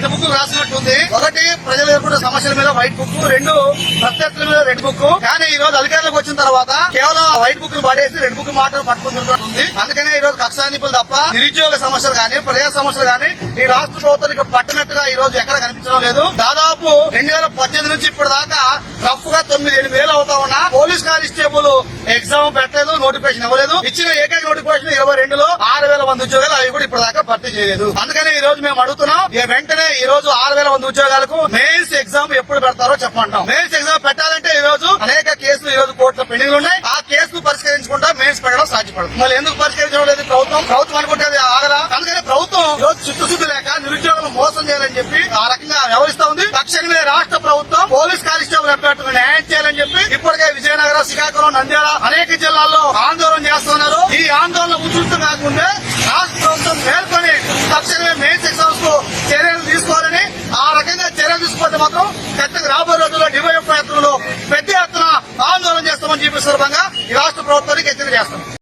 రెండు బుక్లు రాసినట్టుంది. ఒకటి ప్రజలు ఎదుర్కొన్న సమస్యల మీద వైట్ బుక్ రెండు ప్రత్యర్థుల మీద రెడ్ బుక్. కానీ ఈ రోజు అధికారులకు వచ్చిన తర్వాత కేవలం వైట్ బుక్ పడేసి రెడ్ బుక్ మాత్రం పట్టుకుంటుంది అందుకనే ఈ రోజు కక్షానిపులు తప్ప నిరుద్యోగ సమస్యలు కానీ ప్రజా సమస్యలు కానీ ఈ రాష్ట్ర ప్రభుత్వానికి పట్టినట్టుగా ఈ రోజు ఎక్కడ కనిపించడం లేదు. దాదాపు రెండు రఫ్గా తొమ్మిది ఎనిమిది వేలు అవుతా ఉన్నా పోలీస్ కానిస్టేబుల్ ఎగ్జామ్ పెట్టలేదు నోటిఫికేషన్ ఇవ్వలేదు. ఇచ్చిన ఏకైక నోటిఫికేషన్ ఇరవై రెండులో ఆరు వేల మంది ఉద్యోగాలు అవి కూడా ఇప్పటిదాకా భర్తీ చేయలేదు. అందుకని ఈ రోజు మేము అడుగుతున్నాం వెంటనే ఈ రోజు ఆరు వేల మంది ఉద్యోగాలకు మెయిన్స్ ఎగ్జామ్ ఎప్పుడు పెడతారో చెప్పంటాం మెయిన్స్ ఎగ్జామ్ పెట్టాలంటే ఈ రోజు అనేక కేసులు ఈ రోజు కోర్టులో పెండింగ్ ఉన్నాయి. ఆ కేసులు పరిష్కరించకుండా మెయిన్స్ పెట్టడం సాధ్యపడదు. మళ్ళీ ఎందుకు పరిష్కరించడం లేదు ప్రభుత్వం? ప్రభుత్వం అనుకుంటే ఆగరా అందుకనే అందుకని ప్రభుత్వం ఈ రోజు చిత్తశుద్ధి లేక నిరుద్యోగులు మోసం చేయాలని చెప్పి ఆ రకంగా వ్యవహరిస్తా ఉంది. తక్షణమే రాష్ట్ర ప్రభుత్వం పోలీస్ కానిస్టేబుల్ అభ్యర్థులను న్యాయం చేయాలని చెప్పి ఇప్పటికే విజయనగరం శ్రీకాకుళం నంద్యాల అనేక జిల్లాల్లో ఆందోళన చేస్తున్నారు. ఈ ఆందోళన ఉధృతం కాకుండా రాష్ట్ర ప్రభుత్వం మేల్కొని తక్షణమే మెయిన్ సెక్షన్స్కు చర్యలు తీసుకోవాలని ఆ రకంగా చర్యలు తీసుకుంటే మాత్రం ఖచ్చితంగా రాబోయే రోజుల్లో డివైఎఫ్ యాత్రలో పెద్ద ఎత్తున ఆందోళన చేస్తామని చెప్పి సందర్భంగా ఈ రాష్ట్ర ప్రభుత్వానికి హెచ్చరిక చేస్తాం.